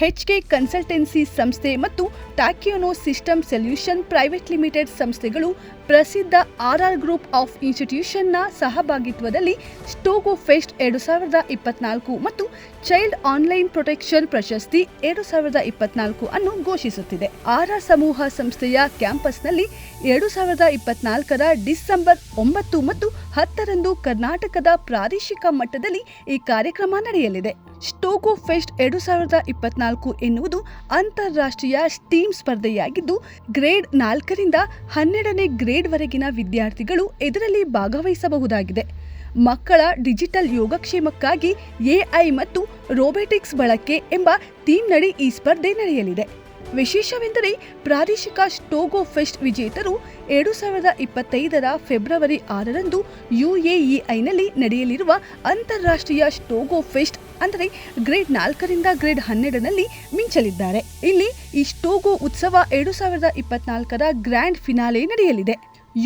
HK consultancy ಸಂಸ್ಥೆ ಮತ್ತು ಟ್ಯಾಕ್ಯೂನೋ ಸಿಸ್ಟಮ್ ಸೊಲ್ಯೂಷನ್ ಪ್ರೈವೇಟ್ ಲಿಮಿಟೆಡ್ ಸಂಸ್ಥೆಗಳು ಪ್ರಸಿದ್ಧ ಆರ್ಆರ್ ಗ್ರೂಪ್ ಆಫ್ ಇನ್ಸ್ಟಿಟ್ಯೂಷನ್ನ ಸಹಭಾಗಿತ್ವದಲ್ಲಿ ಸ್ಟೋಗೋ ಫೆಸ್ಟ್ ಎರಡು ಸಾವಿರದ ಇಪ್ಪತ್ನಾಲ್ಕು ಮತ್ತು ಚೈಲ್ಡ್ ಆನ್ಲೈನ್ ಪ್ರೊಟೆಕ್ಷನ್ ಪ್ರಶಸ್ತಿ ಎರಡು ಸಾವಿರದ ಇಪ್ಪತ್ನಾಲ್ಕು ಅನ್ನು ಘೋಷಿಸುತ್ತಿದೆ. ಆರ್ಆರ್ ಸಮೂಹ ಸಂಸ್ಥೆಯ ಕ್ಯಾಂಪಸ್ನಲ್ಲಿ ಎರಡು ಸಾವಿರದ ಇಪ್ಪತ್ನಾಲ್ಕರ ಡಿಸೆಂಬರ್ ಒಂಬತ್ತು ಮತ್ತು ಹತ್ತರಂದು ಕರ್ನಾಟಕದ ಪ್ರಾದೇಶಿಕ ಮಟ್ಟದಲ್ಲಿ ಈ ಕಾರ್ಯಕ್ರಮ ನಡೆಯಲಿದೆ. ಸ್ಟೋಕೋ ಫೆಸ್ಟ್ ಎರಡು ಸಾವಿರದ ಇಪ್ಪತ್ನಾಲ್ಕು ಎನ್ನುವುದು ಅಂತಾರಾಷ್ಟ್ರೀಯ ಸ್ಟೀಮ್ ಸ್ಪರ್ಧೆಯಾಗಿದ್ದು, ಗ್ರೇಡ್ ನಾಲ್ಕರಿಂದ ಹನ್ನೆರಡನೇ ಗ್ರೇಡ್ವರೆಗಿನ ವಿದ್ಯಾರ್ಥಿಗಳು ಇದರಲ್ಲಿ ಭಾಗವಹಿಸಬಹುದಾಗಿದೆ. ಮಕ್ಕಳ ಡಿಜಿಟಲ್ ಯೋಗಕ್ಷೇಮಕ್ಕಾಗಿ ಎಐ ಮತ್ತು ರೋಬೋಟಿಕ್ಸ್ ಬಳಕೆ ಎಂಬ ಥೀಮ್ನಡಿ ಈ ಸ್ಪರ್ಧೆ ನಡೆಯಲಿದೆ. ವಿಶೇಷವೆಂದರೆ ಪ್ರಾದೇಶಿಕ ಸ್ಟೋಗೋ ಫೆಸ್ಟ್ ವಿಜೇತರು ಎರಡು ಸಾವಿರದ ಇಪ್ಪತ್ತೈದರ ಫೆಬ್ರವರಿ ಆರರಂದು ಯುಎಇಐನಲ್ಲಿ ನಡೆಯಲಿರುವ ಅಂತಾರಾಷ್ಟ್ರೀಯ ಸ್ಟೋಗೋ ಫೆಸ್ಟ್, ಅಂದರೆ ಗ್ರೇಡ್ ನಾಲ್ಕರಿಂದ ಗ್ರೇಡ್ ಹನ್ನೆರಡರಲ್ಲಿ ಮಿಂಚಲಿದ್ದಾರೆ. ಇಲ್ಲಿ ಈ ಸ್ಟೋಗೋ ಉತ್ಸವ ಎರಡು ಸಾವಿರದ ಇಪ್ಪತ್ನಾಲ್ಕರ ಗ್ರ್ಯಾಂಡ್ ಫಿನಾಲೆ ನಡೆಯಲಿದೆ.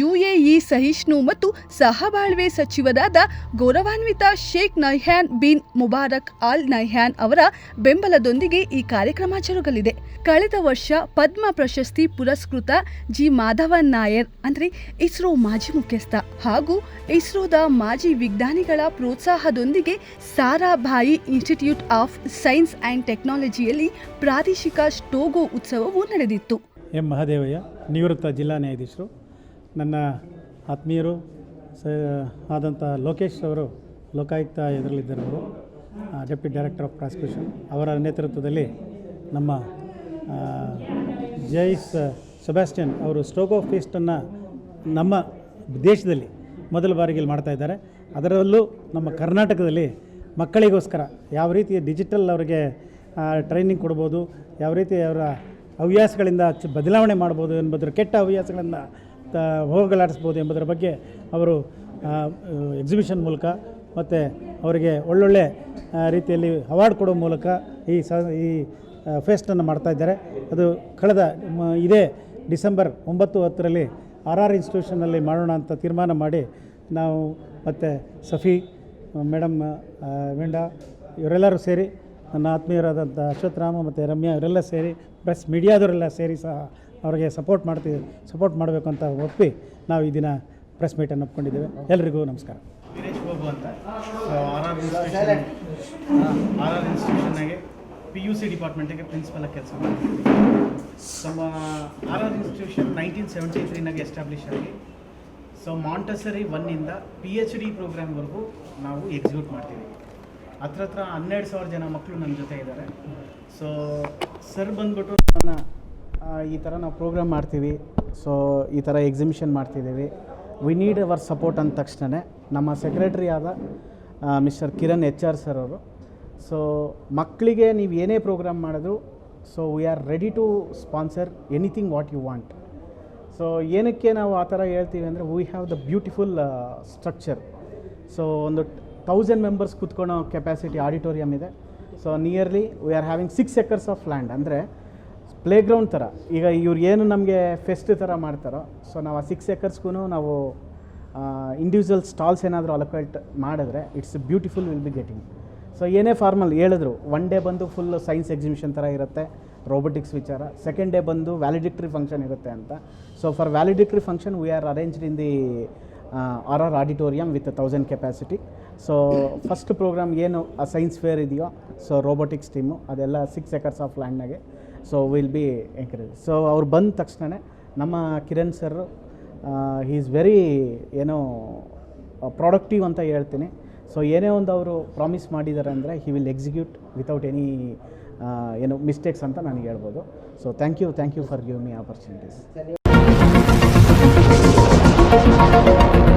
ಯುಎಇ ಸಹಿಷ್ಣು ಮತ್ತು ಸಹಬಾಳ್ವೆ ಸಚಿವರಾದ ಗೌರವಾನ್ವಿತ Sheikh Nahyan bin Mubarak Al Nahyan ಅವರ ಬೆಂಬಲದೊಂದಿಗೆ ಈ ಕಾರ್ಯಕ್ರಮ ಜರುಗಲಿದೆ. ಕಳೆದ ವರ್ಷ ಪದ್ಮ ಪ್ರಶಸ್ತಿ ಪುರಸ್ಕೃತ ಜಿ ಮಾಧವನ್ ನಾಯರ್ ಅಂದರೆ ಇಸ್ರೋ ಮಾಜಿ ಮುಖ್ಯಸ್ಥ ಹಾಗೂ ಇಸ್ರೋದ ಮಾಜಿ ವಿಜ್ಞಾನಿಗಳ ಪ್ರೋತ್ಸಾಹದೊಂದಿಗೆ Sarabhai institute of science and ಟೆಕ್ನಾಲಜಿಯಲ್ಲಿ ಪ್ರಾದೇಶಿಕ ಸ್ಟೋಗೋ ಉತ್ಸವವು ನಡೆದಿತ್ತು. ಎಂ ಮಹದೇವಯ್ಯ, ನಿವೃತ್ತ ಜಿಲ್ಲಾ ನ್ಯಾಯಾಧೀಶರು. ನನ್ನ ಆತ್ಮೀಯರು, ಸ ಆದಂಥ ಲೋಕೇಶ್ ಅವರು, ಲೋಕಾಯುಕ್ತ ಇದರಲ್ಲಿದ್ದರು ಡೆಪ್ಯೂಟಿ ಡೈರೆಕ್ಟರ್ ಆಫ್ ಪ್ರಾಸಿಕ್ಯೂಷನ್ ಅವರ ನೇತೃತ್ವದಲ್ಲಿ ನಮ್ಮ ಜೈಸ್ ಸೆಬಾಸ್ಟಿಯನ್ ಅವರು ಸ್ಟೋಗೋ ಫೀಸ್ಟನ್ನು ನಮ್ಮ ದೇಶದಲ್ಲಿ ಮೊದಲ ಬಾರಿಗೆ ಇಲ್ಲಿ ಮಾಡ್ತಾ ಇದ್ದಾರೆ. ಅದರಲ್ಲೂ ನಮ್ಮ ಕರ್ನಾಟಕದಲ್ಲಿ ಮಕ್ಕಳಿಗೋಸ್ಕರ ಯಾವ ರೀತಿ ಡಿಜಿಟಲ್ ಅವರಿಗೆ ಟ್ರೈನಿಂಗ್ ಕೊಡ್ಬೋದು, ಯಾವ ರೀತಿ ಅವರ ಹವ್ಯಾಸಗಳಿಂದ ಬದಲಾವಣೆ ಮಾಡ್ಬೋದು ಎಂಬುದರ ಕೆಟ್ಟ ಹವ್ಯಾಸಗಳನ್ನು ಹೋಗಲಾಡಿಸ್ಬೋದು ಎಂಬುದರ ಬಗ್ಗೆ ಅವರು ಎಕ್ಸಿಬಿಷನ್ ಮೂಲಕ ಮತ್ತು ಅವರಿಗೆ ಒಳ್ಳೊಳ್ಳೆ ರೀತಿಯಲ್ಲಿ ಅವಾರ್ಡ್ ಕೊಡೋ ಮೂಲಕ ಈ ಸ, ಈ ಫೆಸ್ಟನ್ನು ಮಾಡ್ತಾಯಿದ್ದಾರೆ ಅದು ಕಳೆದ ಇದೇ ಡಿಸೆಂಬರ್ ಒಂಬತ್ತು ಹತ್ತರಲ್ಲಿ ಆರ್ ಆರ್ ಇನ್ಸ್ಟಿಟ್ಯೂಷನಲ್ಲಿ ಮಾಡೋಣ ಅಂತ ತೀರ್ಮಾನ ಮಾಡಿ ನಾವು ಮತ್ತು ಸಫಿ ಮೇಡಮ್ ವೆಂಡ, ಇವರೆಲ್ಲರೂ ಸೇರಿ, ನನ್ನ ಆತ್ಮೀಯರಾದಂಥ ಅಶ್ವತ್ಥರಾಮ ಮತ್ತು ರಮ್ಯಾ ಇವರೆಲ್ಲ ಸೇರಿ ಪ್ಲಸ್ ಮೀಡಿಯಾದವರೆಲ್ಲ ಸೇರಿ ಸಹ ಅವರಿಗೆ ಸಪೋರ್ಟ್ ಮಾಡ್ತೀವಿ ಸಪೋರ್ಟ್ ಮಾಡಬೇಕು ಅಂತ ಒಪ್ಪಿ ನಾವು ಈ ದಿನ ಪ್ರೆಸ್ ಮೀಟನ್ನು ಒಪ್ಕೊಂಡಿದ್ದೇವೆ. ಎಲ್ರಿಗೂ ನಮಸ್ಕಾರ. ವೀರೇಶ್ ಬಾಬು ಅಂತ. R R institution R R ಇನ್ಸ್ಟಿಟ್ಯೂಷನ್ನಾಗೆ P U C ಡಿಪಾರ್ಟ್ಮೆಂಟಿಗೆ ಪ್ರಿನ್ಸಿಪಲ್ ಕೆಲಸ ಮಾಡ್ತೀವಿ ನಮ್ಮ R R institution nineteen seventy ತ್ರೀನಾಗೆ establish ಆಗಿ ಸೊ ಮಾಂಟಸರಿ ಒನ್ನಿಂದ ಪಿ ಎಚ್ ಡಿ ಪ್ರೋಗ್ರಾಮ್ವರೆಗೂ ನಾವು ಎಕ್ಸಿಕ್ಯೂಟ್ ಮಾಡ್ತೀವಿ ಹತ್ರ ಹತ್ರ ಹನ್ನೆರಡು ಸಾವಿರ ಜನ ಮಕ್ಕಳು ನನ್ನ ಜೊತೆ ಇದ್ದಾರೆ ಸೊ ಸರ್ ಬಂದ್ಬಿಟ್ಟು ನನ್ನ ಈ ಥರ ನಾವು ಪ್ರೋಗ್ರಾಮ್ ಮಾಡ್ತೀವಿ. ಸೊ ಈ ಥರ ಎಕ್ಸಿಬಿಷನ್ ಮಾಡ್ತಿದ್ದೀವಿ. ವಿ ನೀಡ್ ಅವರ್ ಸಪೋರ್ಟ್ ಅಂದ ತಕ್ಷಣವೇ ನಮ್ಮ ಸೆಕ್ರೆಟರಿ ಆದ mister Kiran H R sir ಅವರು. ಸೊ ಮಕ್ಕಳಿಗೆ ನೀವು ಏನೇ ಪ್ರೋಗ್ರಾಮ್ ಮಾಡಿದ್ರು so we are ready to sponsor anything what you want so ಏನಕ್ಕೆ ನಾವು ಆ ಥರ ಹೇಳ್ತೀವಿ ಅಂದರೆ we have the beautiful structure so ಒಂದು ಥೌಸಂಡ್ ಮೆಂಬರ್ಸ್ ಕುತ್ಕೊಳ್ಳೋ ಕೆಪಾಸಿಟಿ ಆಡಿಟೋರಿಯಮ್ ಇದೆ. So nearly we are having six acres of land ಅಂದರೆ ಪ್ಲೇ ಗ್ರೌಂಡ್ ಥರ ಈಗ ಇವ್ರು ಏನು ನಮಗೆ ಫೆಸ್ಟ್ ಥರ ಮಾಡ್ತಾರೋ ಸೊ ನಾವು ಆ ಸಿಕ್ಸ್ ಎಕರ್ಸ್ಗೂ ನಾವು ಇಂಡಿವಿಜುವಲ್ ಸ್ಟಾಲ್ಸ್ ಏನಾದರೂ ಅಲೋಕೇಟ್ ಮಾಡಿದ್ರೆ it's beautiful will be getting so ಏನೇ ಫಾರ್ಮಲ್ ಹೇಳಿದ್ರು ಒನ್ ಡೇ ಬಂದು ಫುಲ್ ಸೈನ್ಸ್ ಎಕ್ಸಿಬಿಷನ್ ಥರ ಇರುತ್ತೆ ರೋಬೋಟಿಕ್ಸ್ ವಿಚಾರ. ಸೆಕೆಂಡ್ ಡೇ ಬಂದು ವ್ಯಾಲಿಡಿಕ್ಟ್ರಿ ಫಂಕ್ಷನ್ ಇರುತ್ತೆ ಅಂತ. So for valedictory function we are arranged in the R R auditorium with thousand capacity so first program ಏನು ಆ ಸೈನ್ಸ್ ಫೇರ್ ಇದೆಯೋ ಸೊ ರೋಬೋಟಿಕ್ಸ್ ಟೀಮು ಅದೆಲ್ಲ six acres of ಲ್ಯಾಂಡ್ನಾಗೆ so will be encourage so ಅವ್ರು ಬಂದ ತಕ್ಷಣ ನಮ್ಮ Kiran sir he is very ಏನೋ productive ಅಂತ ಹೇಳ್ತೀನಿ. ಸೊ ಏನೇ ಒಂದು ಅವರು ಪ್ರಾಮಿಸ್ ಮಾಡಿದ್ದಾರೆ ಅಂದರೆ he will execute without any ಏನು ಮಿಸ್ಟೇಕ್ಸ್ ಅಂತ ನನಗೆ ಹೇಳ್ಬೋದು. So thank you thank you for give me opportunities